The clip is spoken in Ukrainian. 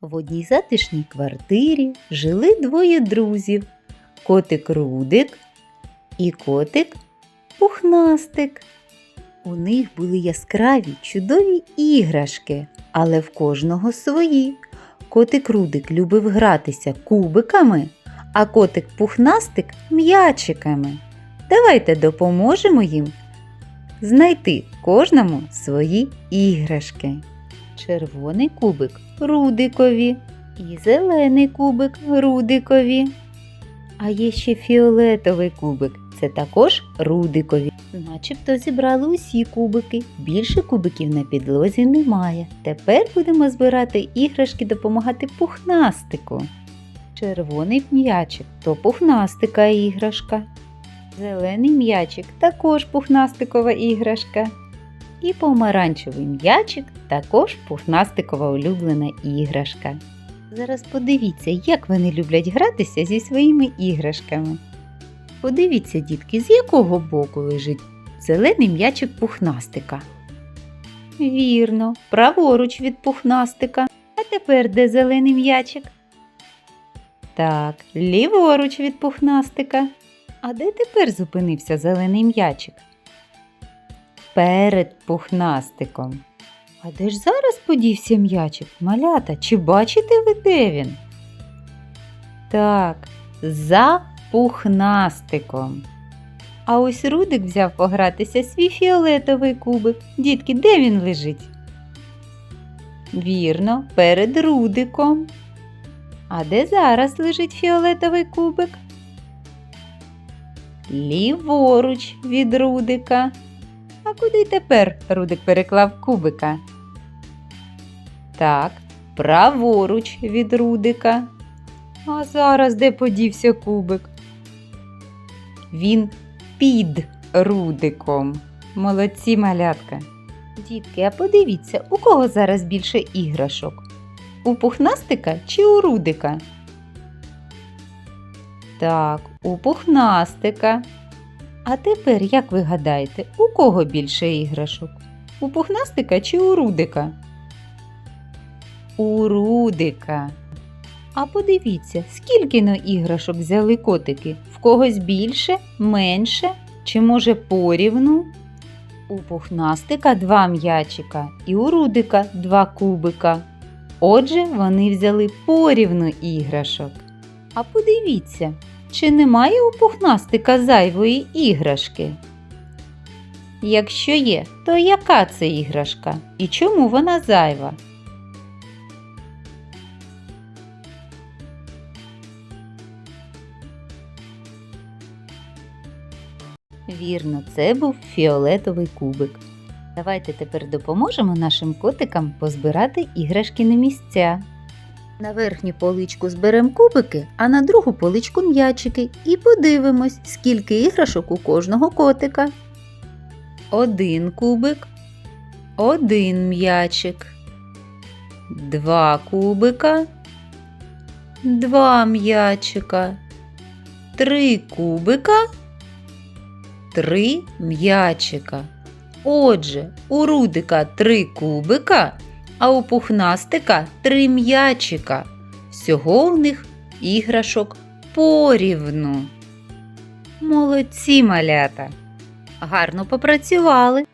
В одній затишній квартирі жили двоє друзів котик Рудик і котик Пухнастик. У них були яскраві чудові іграшки, але в кожного свої. Котик Рудик любив гратися кубиками, а котик Пухнастик м'ячиками. Давайте допоможемо їм знайти кожному свої іграшки. Червоний кубик Рудикові і зелений кубик Рудикові. А є ще фіолетовий кубик. Це також Рудикові. Начебто зібрали усі кубики. Більше кубиків на підлозі немає. Тепер будемо збирати іграшки допомагати пухнастику. Червоний м'ячик то пухнастика іграшка. Зелений м'ячик також пухнастикова іграшка. І помаранчевий м'ячик також пухнастикова улюблена іграшка. Зараз подивіться, як вони люблять гратися зі своїми іграшками. Подивіться, дітки, з якого боку лежить зелений м'ячик пухнастика. Вірно, праворуч від пухнастика. А тепер де зелений м'ячик? Так, ліворуч від пухнастика. А де тепер зупинився зелений м'ячик? Перед пухнастиком. А де ж зараз подівся м'ячик? Малята, чи бачите ви де він? Так, за пухнастиком. А ось Рудик взяв погратися свій фіолетовий кубик. Дітки, де він лежить? Вірно, перед Рудиком. А де зараз лежить фіолетовий кубик? Ліворуч від Рудика. А куди тепер Рудик переклав кубика? Так, праворуч від Рудика. А зараз де подівся кубик? Він під Рудиком. Молодці малятка. Дітки, а подивіться, у кого зараз більше іграшок? У пухнастика чи у Рудика? Так, у пухнастика. А тепер, як ви гадаєте, у кого більше іграшок? У пухнастика чи у Рудика? У Рудика. А подивіться, скільки на іграшок взяли котики? В когось більше, менше чи може порівну? У пухнастика два м'ячика і у Рудика два кубика. Отже, вони взяли порівну іграшок. А подивіться, чи немає у пухнастика зайвої іграшки? Якщо є, то яка це іграшка і чому вона зайва? Вірно, це був фіолетовий кубик. Давайте тепер допоможемо нашим котикам позбирати іграшки на місця. На верхню поличку зберемо кубики, а на другу поличку м'ячики і подивимось, скільки іграшок у кожного котика. Один кубик, один м'ячик, два кубика, два м'ячика, три кубика, три м'ячика. Отже, у Рудика три кубика, а у пухнастика три м'ячика. Всього в них іграшок порівну. Молодці малята! Гарно попрацювали.